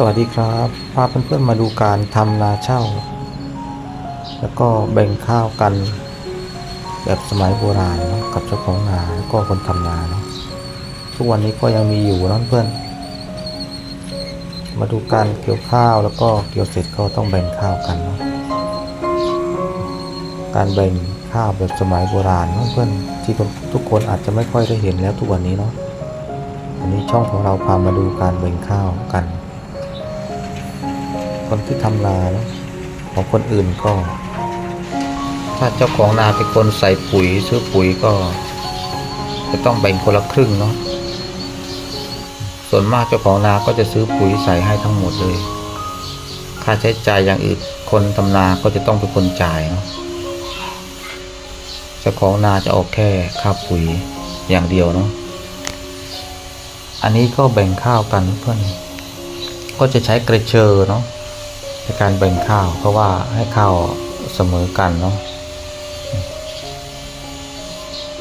สวัสดีครับพาเพื่อนๆมาดูการทำนาเช่า แล้วก็แบ่งข้าวกัน แบบสมัยโบราณเนาะกับเจ้าของนาแล้วก็คนทำนาเนาะทุกวันนี้ก็ยังมีอยู่นะเพื่อน มาดูการเกี่ยวข้าวแล้วก็เกี่ยวเสร็จก็ต้องแบ่งข้าวกันเนาะการแบ่งข้าวแบบสมัยโบราณเนาะเพื่อนที่ทุกคนอาจจะไม่ค่อยได้เห็นแล้วทุกวันนี้เนาะวันนี้ช่องของเราพามาดูการแบ่งข้าวกัน คนที่ทำนานะของคนอื่นก็ ถ้าเจ้าของนาเป็นคนใส่ปุ๋ยซื้อปุ๋ยก็ จะต้องแบ่งคนละครึ่งเนาะส่วนมากเจ้าของนาก็จะซื้อปุ๋ยใส่ให้ทั้งหมดเลย ค่าใช้จ่ายอย่างอื่นคนทำนาก็จะต้องเป็นคนจ่ายเนาะเจ้าของนาจะออกแค่ค่าปุ๋ยอย่างเดียวเนาะ อันนี้ก็แบ่งข้าวกันเพื่อน ก็จะใช้กระเชอเนาะ ในการแบ่งข้าวเพราะว่าให้ข้าวเสมอกันเนาะ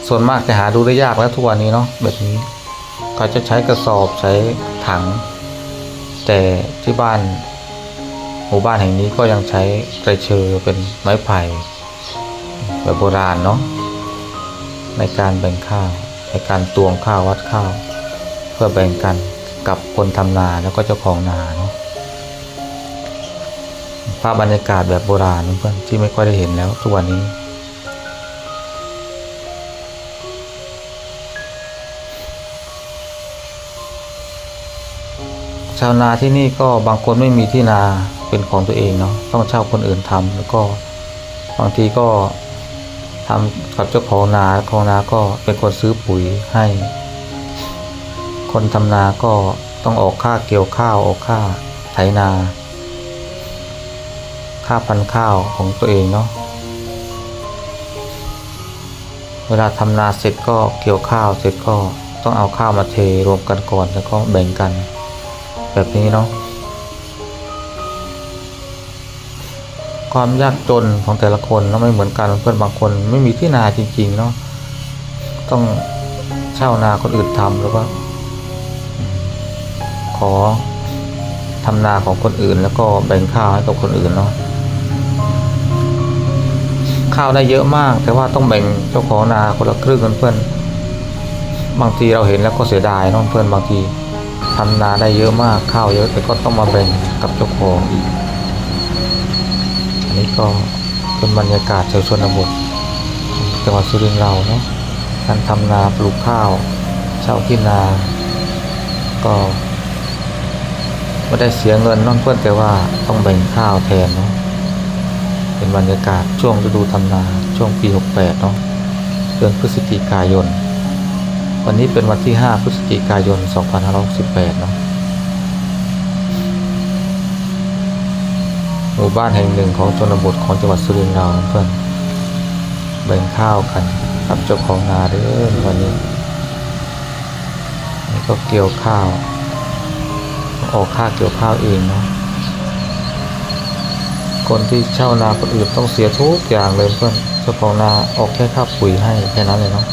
ส่วนมากจะหาดูได้ยากแล้วทุกวันนี้เนาะแบบนี้เขาจะใช้กระสอบใช้ถัง แต่ที่บ้านหมู่บ้านแห่งนี้ก็ยังใช้กระเชอเป็นไม้ไผ่แบบโบราณเนาะในการแบ่งข้าวในการตวงข้าววัดข้าว เพื่อแบ่งกันกับคนทำนาแล้วก็เจ้าของนาเนาะ ภาพบรรยากาศแบบโบราณเพื่อนที่ไม่ค่อยได้เห็นแล้วทุกวันนี้ ชาวนาที่นี่ก็บางคนไม่มีที่นาเป็นของตัวเองเนาะต้องเช่าคนอื่นทำแล้วก็บางทีก็ทำกับเจ้าของนาของนาก็เป็นคนซื้อปุ๋ยให้ คนทำนาก็ต้องออกค่าเกี่ยวข้าวออกค่าไถนา ค่าพันข้าวของตัวเองเนาะเวลาทำนาเสร็จก็เกี่ยวข้าวเสร็จก็ต้องเอาข้าวมาเทรวมกันก่อนแล้วก็แบ่งกัน แบบนี้เนาะความยากจนของแต่ละคนเนาะไม่เหมือนกันเพื่อนบางคนไม่มีที่นาจริง ๆ เนาะต้องเช่านาคนอื่นทำแล้วก็ขอทำนาของคนอื่นแล้วก็แบ่งข้าวให้กับคนอื่นเนาะ ข้าวได้เยอะมาก แต่ว่าต้องแบ่งเจ้าของนาคนละครึ่งกันเพื่อน บางทีเราเห็นแล้วก็เสียดายน้องเพื่อนบางทีทำนาได้เยอะมากข้าวเยอะแต่ก็ต้องมาแบ่งกับเจ้าของอีก อันนี้ก็เป็นบรรยากาศชาวชนบทจังหวัดสุรินทร์เราเนาะการทำนาปลูกข้าวเช่าที่นา ก็ไม่ได้เสียเงินน้องเพื่อนแต่ว่าต้องแบ่งข้าวแทนเนาะ เป็นบรรยากาศช่วงฤดูทำนาช่วงปี 68 เนาะเดือนพฤศจิกายน วันนี้เป็นวันที่ 5 พฤศจิกายน 2568 เนาะหมู่บ้านแห่งหนึ่งของชนบทของจังหวัดสุรินทร์เราเพื่อนแบ่งข้าวกันกับเจ้าของนาเด้อวันนี้นี่ก็เกี่ยวข้าว ออกค่าเกี่ยวข้าวเองเนาะ คนที่เช่านาคนอื่นต้องเสียทุกอย่างเลยเพื่อนเจ้าของนาออกแค่ค่าปุ๋ยให้แค่นั้นเลยเนาะ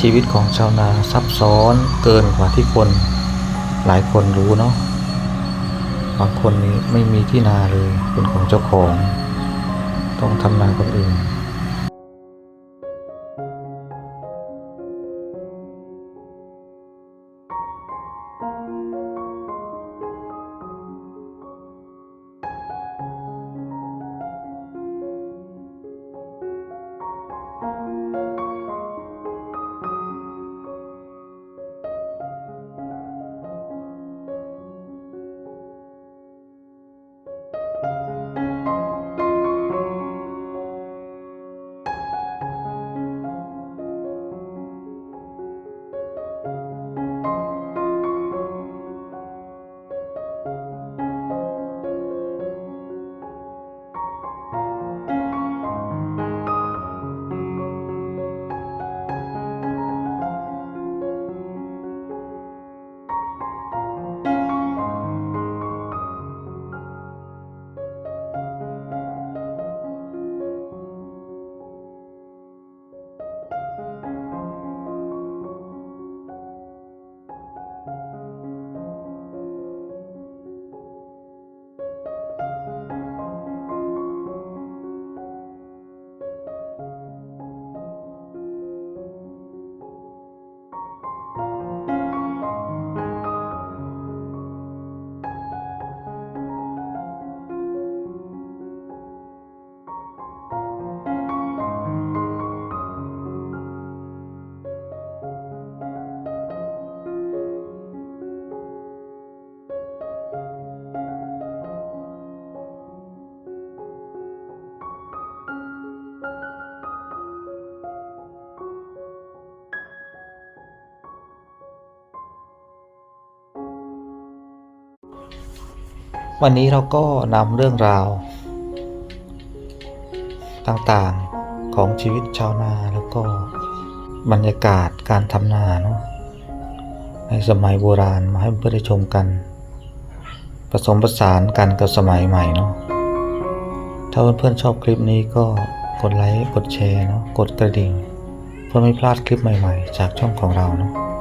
ชีวิตของชาวนาซับซ้อนเกินกว่าที่คนหลายคนรู้เนาะบางคนนี้ไม่มีที่นาเลยเป็นของเจ้าของ ต้องทำลายคนอื่น วันนี้เราก็นำเรื่องราว ต่างๆของชีวิตชาวนาแล้วก็บรรยากาศการทำนาเนาะในสมัยโบราณมาให้เพื่อนได้ชมกัน ผสมผสานกันกับสมัยใหม่เนาะถ้าเพื่อนๆชอบคลิปนี้ก็กดไลค์กดแชร์เนาะกดกระดิ่ง เพื่อไม่พลาดคลิปใหม่ๆ จากช่องของเราเนาะ